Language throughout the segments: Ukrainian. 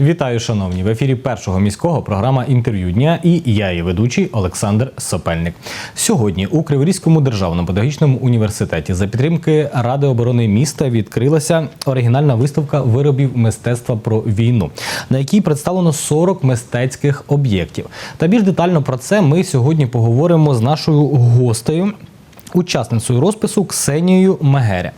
Вітаю, шановні! В ефірі першого міського програма інтерв'ю дня і я, її ведучий Олександр Сопельник. Сьогодні у Криворізькому державному педагогічному університеті за підтримки Ради оборони міста відкрилася оригінальна виставка виробів мистецтва про війну, на якій представлено 40 мистецьких об'єктів. Та більш детально про це ми сьогодні поговоримо з нашою гостею, учасницею розпису Ксенією Мегеря.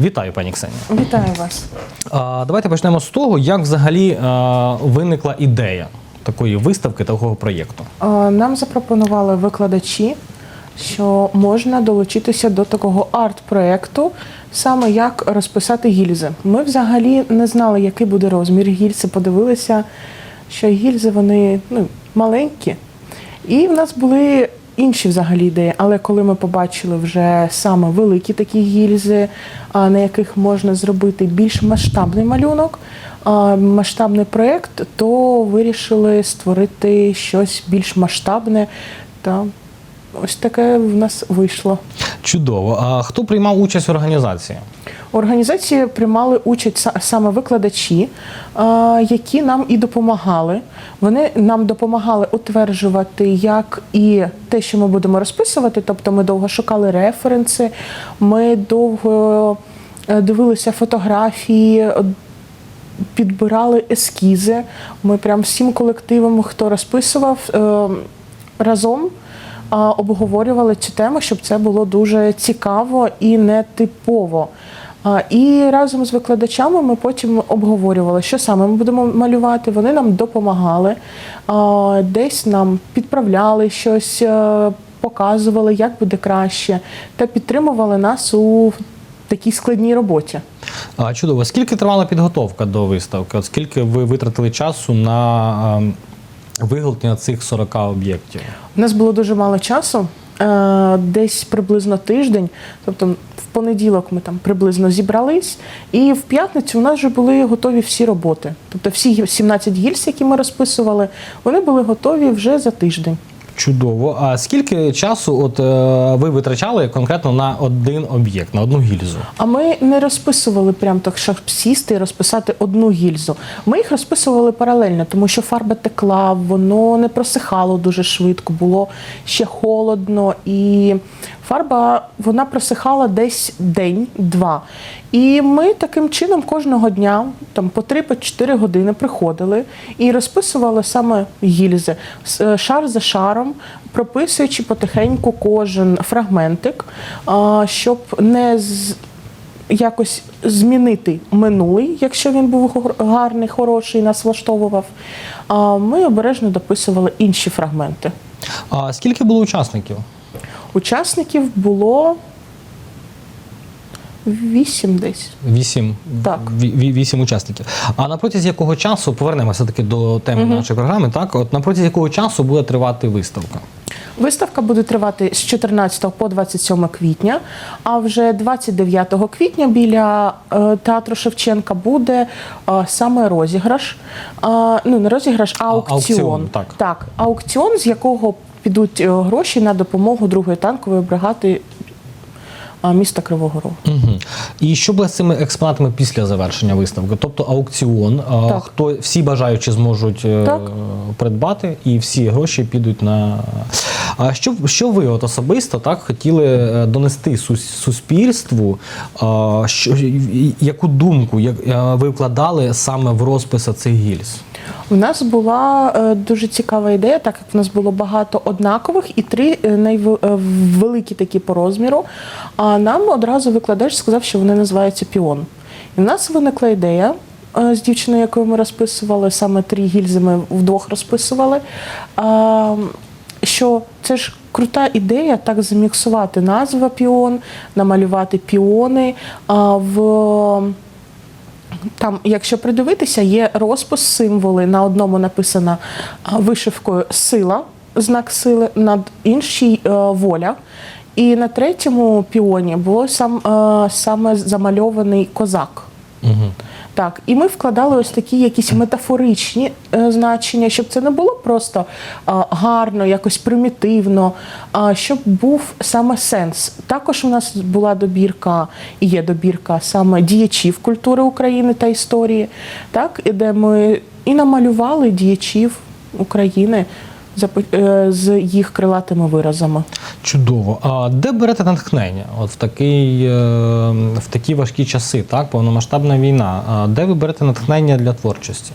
Вітаю, пані Ксенія. Вітаю вас. А, Давайте почнемо з того, як взагалі а, виникла ідея такої виставки, такого проєкту. Е, Нам запропонували викладачі, що можна долучитися до такого арт-проєкту, саме як розписати гільзи. Ми взагалі не знали, який буде розмір гільзи, подивилися, що гільзи вони ну, маленькі. І в нас були інші взагалі ідеї. Але коли ми побачили вже саме великі такі гільзи, на яких можна зробити більш масштабний малюнок, масштабний проєкт, то вирішили створити щось більш масштабне. Та ось таке в нас вийшло. Чудово. А хто приймав участь в організації? Організації приймали участь саме викладачі, які нам і допомагали. Вони нам допомагали утверджувати, як і те, що ми будемо розписувати. Тобто ми довго шукали референси, ми довго е, дивилися фотографії, підбирали ескізи. Ми прям всім колективом, хто розписував е, разом. Обговорювали цю тему, щоб це було дуже цікаво і нетипово. І разом з викладачами ми потім обговорювали, що саме ми будемо малювати. Вони нам допомагали, десь нам підправляли щось, е, показували, як буде краще, та підтримували нас у такій складній роботі. А, чудово. Скільки тривала підготовка до виставки? От скільки ви витратили часу на ем, виготовлення цих 40 об'єктів? У нас було дуже мало часу, десь приблизно тиждень. Тобто в понеділок ми там приблизно зібрались, і в п'ятницю у нас вже були готові всі роботи. Тобто всі 17 гільз, які ми розписували, вони були готові вже за тиждень. Чудово. А скільки часу от, е, ви витрачали конкретно на один об'єкт, на одну гільзу? А ми не розписували прям так, щоб сісти і розписати одну гільзу. Ми їх розписували паралельно, тому що фарба текла, воно не просихало дуже швидко, було ще холодно, і фарба вона просихала десь день-два. І ми таким чином кожного дня, там по 3-4 години приходили і розписували саме гільзи, е, шар за шаром, прописуючи потихеньку кожен фрагментик, щоб не з якось змінити минулий, якщо він був гарний, хороший, нас влаштовував. Ми обережно дописували інші фрагменти. А скільки було учасників? Учасників було вісім десь. Вісім, Так. ві- ві- вісім учасників. А на протязі якого часу повернемося таки до теми нашої програми? Так, от на протязі якого часу буде тривати виставка? Виставка буде тривати з 14 по 27 квітня, а вже 29 квітня біля е, театру Шевченка буде е, саме розіграш. Е, ну, не розіграш, а аукціон. аукціон, так. так, аукціон, з якого підуть е, гроші на допомогу другої танкової бригади е, міста Кривого Рогу. Угу. І що буде з цими експонатами після завершення виставки? Тобто аукціон, Так. хто всі бажаючі зможуть е, Так. придбати, і всі гроші підуть на. А що, що ви от особисто так хотіли е, донести суспільству? Що, яку думку як, ви вкладали саме в розписи цих гільз? У нас була е, дуже цікава ідея, так як в нас було багато однакових і три е, найвеликі такі по розміру. А нам одразу викладач сказав, що вони називаються піон. І в нас виникла ідея. е, З дівчиною, якою ми розписували, саме три гільзи ми вдвох розписували. Що це ж крута ідея так заміксувати назва піон, намалювати піони в там, якщо придивитися, є розпис символи. На одному написано вишивкою сила, знак сили, на іншій е, воля. І на третьому піоні було сам, е, саме замальований козак. Так, і ми вкладали ось такі якісь метафоричні е, значення, щоб це не було просто а, гарно, якось примітивно, а щоб був саме сенс. Також у нас була добірка і є добірка саме діячів культури України та історії, так, де ми і намалювали діячів України е, з їх крилатими виразами. Чудово. А де берете натхнення? От в такий, е, в такі важкі часи, так, повномасштабна війна. А де ви берете натхнення для творчості?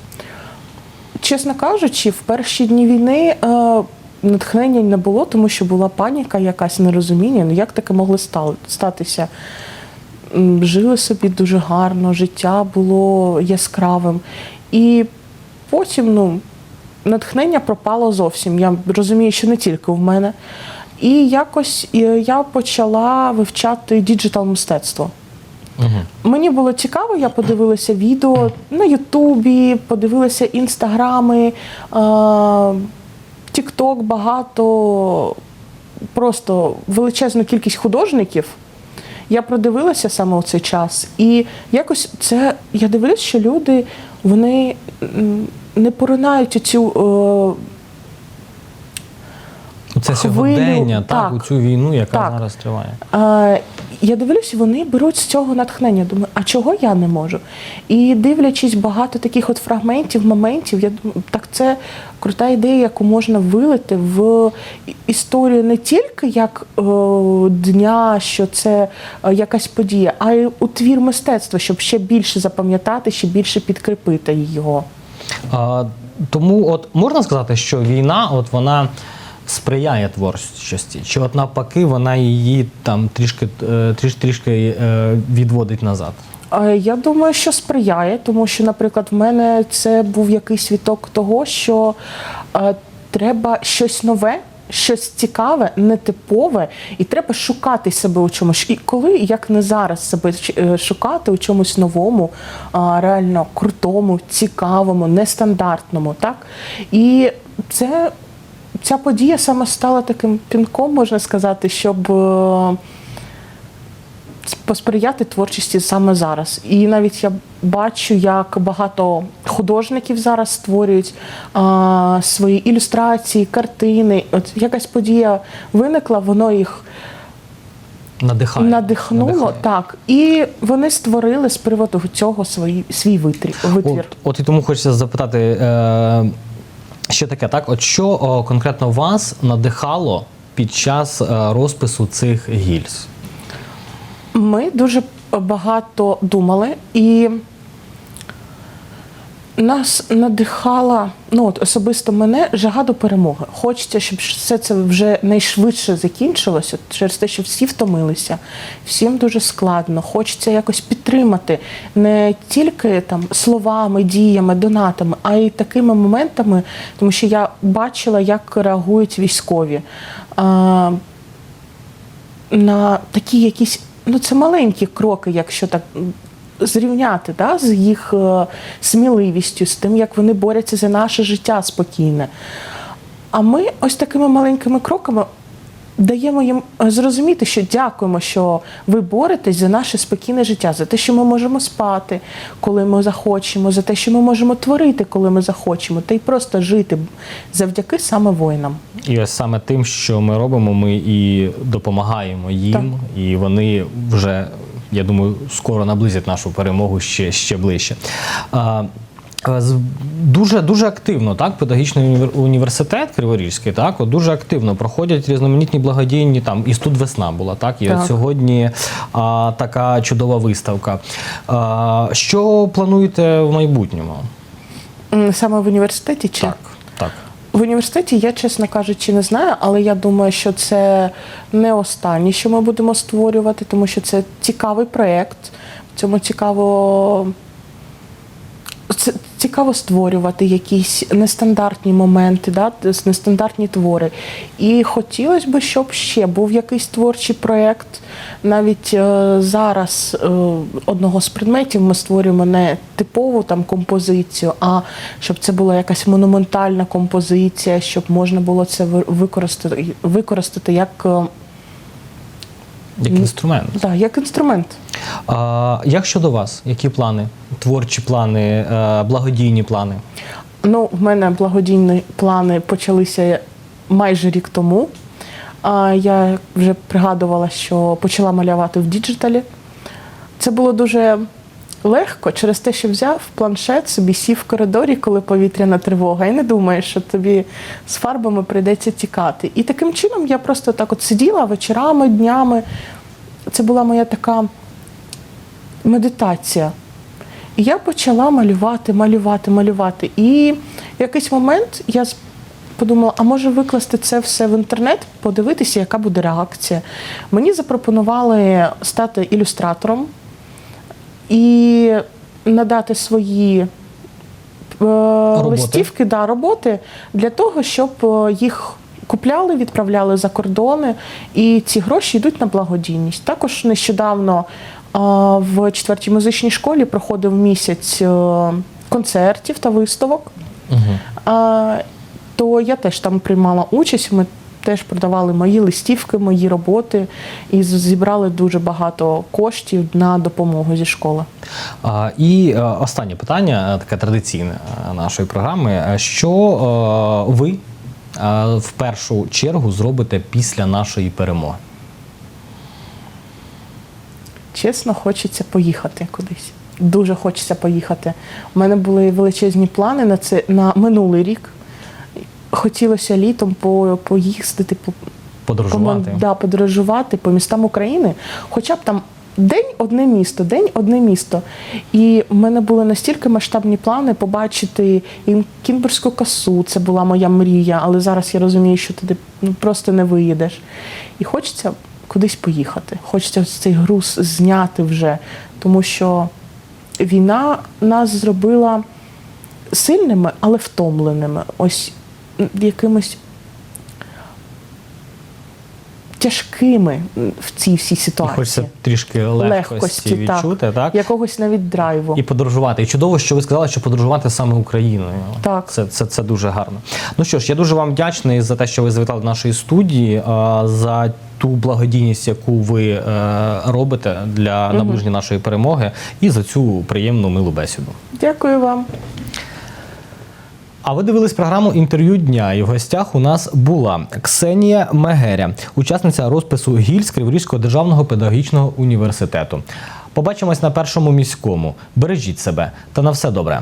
Чесно кажучи, в перші дні війни е, натхнення не було, тому що була паніка, якась нерозуміння. Ну як таке могло статися? Жили собі дуже гарно, життя було яскравим. І потім ну, натхнення пропало зовсім. Я розумію, що не тільки в мене. І якось е, я почала вивчати діджитал мистецтво. Угу. Мені було цікаво, я подивилася відео на Ютубі, подивилася інстаграми, Тікток багато, просто величезну кількість художників. Я продивилася саме у цей час. І якось це я дивлюсь, що люди вони не поринають у цю е, Це сьогодення, так, так. у цю війну, яка Так. зараз триває. Е, я дивлюсь, вони беруть з цього натхнення. Думаю, а чого я не можу? І дивлячись багато таких от фрагментів, моментів, я думаю, так це крута ідея, яку можна вилити в історію не тільки як е, дня, що це е, якась подія, а й у твір мистецтва, щоб ще більше запам'ятати, ще більше підкріпити його. Тому от можна сказати, що війна, от вона сприяє творчості, чи от навпаки, вона її там трішки трішки тріш, трішки е, відводить назад. Е, Я думаю, що сприяє, тому що, наприклад, в мене це був якийсь віток того, що е, треба щось нове, щось цікаве, нетипове, і треба шукати себе у чомусь. І коли, як не зараз, себе е, шукати у чомусь новому, реально крутому, цікавому, нестандартному, так? І це. Ця подія саме стала таким пінком, можна сказати, щоб е, посприяти творчості саме зараз. І навіть я бачу, як багато художників зараз створюють а, свої ілюстрації, картини. От якась подія виникла, воно їх Надихає. надихнуло. надихає. Так, і вони створили з приводу цього свої, свій витрі, витвір. От, от і тому хочеться запитати, е, що таке, так? От що о, конкретно вас надихало під час е, розпису цих гільз? Ми дуже багато думали, і нас надихала, ну от особисто мене, жага до перемоги. Хочеться, щоб все це вже найшвидше закінчилося, через те, що всі втомилися, всім дуже складно. Хочеться якось підтримати не тільки там словами, діями, донатами, а й такими моментами, тому що я бачила, як реагують військові. На такі якісь, ну це маленькі кроки, якщо так зрівняти да, з їх е, сміливістю, з тим, як вони борються за наше життя спокійне. А ми ось такими маленькими кроками даємо їм е, зрозуміти, що дякуємо, що ви боретесь за наше спокійне життя, за те, що ми можемо спати, коли ми захочемо, за те, що ми можемо творити, коли ми захочемо, та й просто жити завдяки саме воїнам. І ось саме тим, що ми робимо, ми і допомагаємо їм, і вони вже, я думаю, скоро наблизять нашу перемогу ще, ще ближче. А, Дуже дуже активно, так, педагогічний університет Криворізький, так, от дуже активно проходять різноманітні благодійні там і тут весна була, так, і Так. от сьогодні а, така чудова виставка. А, що плануєте в майбутньому? Саме в університеті чи Так, так. В університеті я, чесно кажучи, не знаю, але я думаю, що це не останнє, що ми будемо створювати, тому що це цікавий проєкт. В цьому цікаво. Цікаво створювати якісь нестандартні моменти, да, нестандартні твори. І хотілося б, щоб ще був якийсь творчий проєкт. Навіть е, зараз е, одного з предметів ми створюємо не типову там композицію, а щоб це була якась монументальна композиція, щоб можна було це ви- використати, використати як. Як інструмент. Так, як інструмент. А, як щодо вас? Які плани? Творчі плани, е, благодійні плани? Ну, в мене благодійні плани почалися майже рік тому. А я вже пригадувала, що почала малювати в діджиталі. Це було дуже легко через те, що взяв планшет, собі сів в коридорі, коли повітряна тривога, і не думаєш, що тобі з фарбами прийдеться тікати. І таким чином я просто так от сиділа вечорами, днями. Це була моя така медитація. І я почала малювати, малювати, малювати. І в якийсь момент я подумала, а може викласти це все в інтернет, подивитися, яка буде реакція. Мені запропонували стати ілюстратором і надати свої е, листівки, да, роботи для того, щоб е, їх купляли, відправляли за кордони, і ці гроші йдуть на благодійність. Також нещодавно е, в четвертій музичній школі проходив місяць концертів та виставок. А, то я теж там приймала участь. Ми теж продавали мої листівки, мої роботи і зібрали дуже багато коштів на допомогу зі школи. А, і е, останнє питання, е, таке традиційне е, нашої програми. Що ви в першу чергу зробите після нашої перемоги? Чесно, хочеться поїхати кудись. Дуже хочеться поїхати. У мене були величезні плани на це на минулий рік. Хотілося літом по, поїздити, по, Подорожувати? По, да, подорожувати по містам України, хоча б там день одне місто, день одне місто. І в мене були настільки масштабні плани побачити Кінбурзьку косу. Це була моя мрія, але зараз я розумію, що туди ну, просто не виїдеш. І хочеться кудись поїхати. Хочеться цей груз зняти вже, тому що війна нас зробила сильними, але втомленими. Ось якимось тяжкими в цій всій І ситуації. хочеться трішки легкості, відчути, так? якогось навіть драйву. І подорожувати. І чудово, що ви сказали, що подорожувати саме Україною. Так. Це, це, це дуже гарно. Ну що ж, я дуже вам вдячний за те, що ви завітали до нашої студії, за ту благодійність, яку ви е, робите для наближення нашої перемоги, і за цю приємну милу бесіду. Дякую вам. А ви дивились програму інтерв'ю дня. І в гостях у нас була Ксенія Мегеря, учасниця розпису гільз Криворізького державного педагогічного університету. Побачимось на першому міському. Бережіть себе та на все добре.